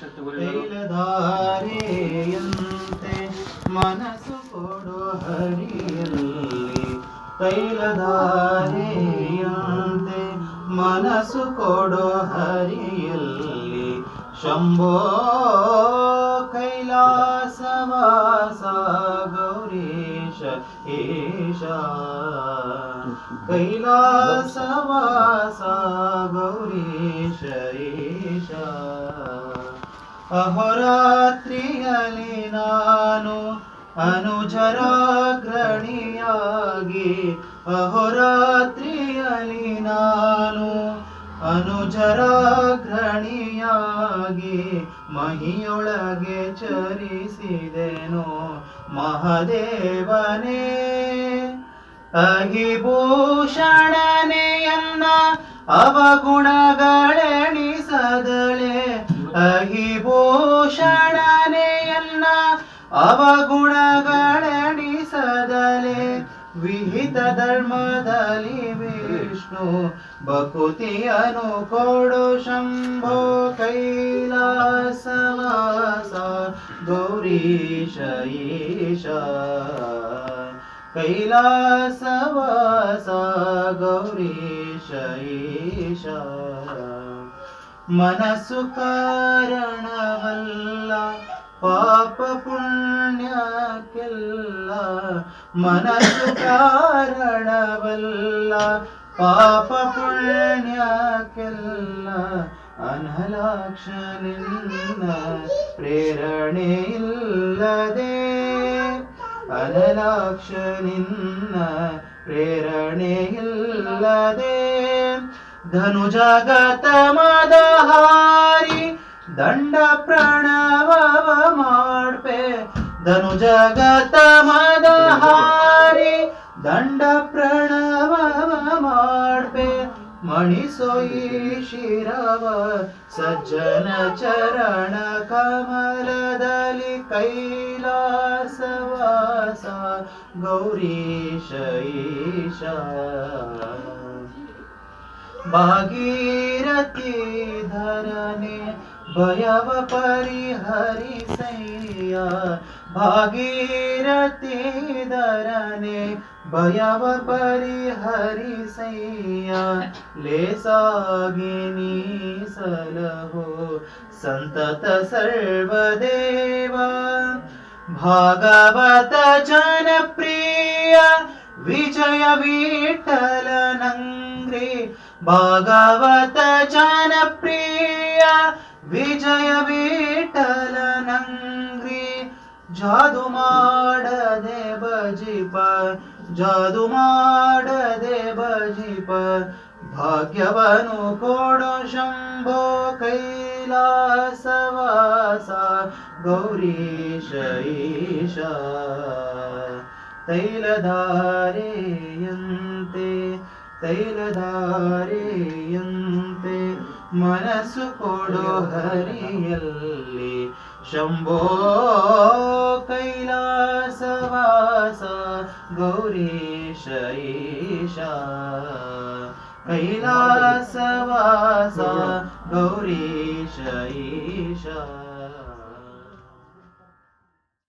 ತೈಲಧಾರೆಯಂತೆ ಮನಸ್ಸು ಕೊಡು ಹರಿಯಲ್ಲಿ ತೈಲಧಾರೆಯಂತೆ ಮನಸ್ಸು ಕೊಡು ಹರಿಯಲ್ಲಿ ಶಂಭೋ ಕೈಲಾಸವಾಸ ಗೌರೀಶ ಈಶ ಕೈಲಾಸವಾಸ ಗೌರೀಶ ಈಶ ಅಹೋರಾತ್ರಿಯಲ್ಲಿ ನಾನು ಅನುಜರಾಗ್ರಣಿಯಾಗಿ ಅಹೋರಾತ್ರಿಯಲ್ಲಿ ನಾನು ಅನುಜರಾಗ್ರಣಿಯಾಗಿ ಮಹಿಯೊಳಗೆ ಚರಿಸಿದೆನು. ಮಹದೇವನೇ ಅಹಿಭೂಷಣನೆಯನ್ನ ಅವಗುಣಗಳೆಣಿಸದಳೆ ಧರ್ಮದಲ್ಲಿ ವಿಷ್ಣು ಬಕುತಿಯನು ಕೊಡು ಶಂಭೋ ಕೈಲಾಸವಾಸ ಗೌರೀಶ ಈಶ ಕೈಲಾಸವಾಸ ಗೌರೀಶ ಈಶ ಮನಸ್ಸು ಕಾರಣವಲ್ಲ ಪಾಪ ಪುಣ್ಯಕ್ಕೆಲ್ಲ ಮನಸ್ಸು ಕಾರಣವಲ್ಲ. ಪಾಪ ಪುಣ್ಯಕ್ಕೆಲ್ಲ ಅನಲಾಕ್ಷನಿಂದ ಪ್ರೇರಣೆ ಇಲ್ಲದೆ ಅನಲಾಕ್ಷನಿಂದ ಪ್ರೇರಣೆ ಇಲ್ಲದೆ ಧನುಜಗತ ಮದಹಾರಿ ದಂಡ ಪ್ರಣವವ ಮಾಡ್ಪೆ ಧನುಜಗತ ಮದಹಾರಿ ದಂಡ ಪ್ರಣವ ಮಾಡ್ಬೆ ಮಣಿಸೋಯಿ ಶಿರವ ಸಜ್ಜನ ಚರಣ ಕಮಲದಲ್ಲಿ ಕೈಲಾಸವಾಸ ಗೌರೀಶ ಈಶ ಭಾಗೀರಥಿ ಧರನೆ भयव परिहरि सैया भागीरथी धरने भयव परिहरि सैया ले सागिनी सलहो सन्तत सर्वदेवा। भागवत जनप्रिय, विजय विठलनङ्ग्रे भागवत जनप्रिय ವಿಜಯ ವಿಠಲ ನಂಗ್ರಿ. ಜಾದು ಮಾಡದೆ ಬಜಿಪ ಜಾದು ಮಾಡದೆ ಬಜಿಪ ಭಾಗ್ಯವನು ಕೊಡು ಶಂಭೋ ಕೈಲಾಸವಾಸ ಗೌರೀಶ ಈಶ ತೈಲಧಾರೆಯಂತೆ ತೈಲಧಾರೆಯಂತೆ ಮನಸ್ಸು ಕೊಡೋ ಹರಿಯಲ್ಲಿ ಶಂಭೋ ಕೈಲಾಸವಾಸ ಗೌರೀಶ ಕೈಲಾಸವಾಸ ಗೌರೀಶ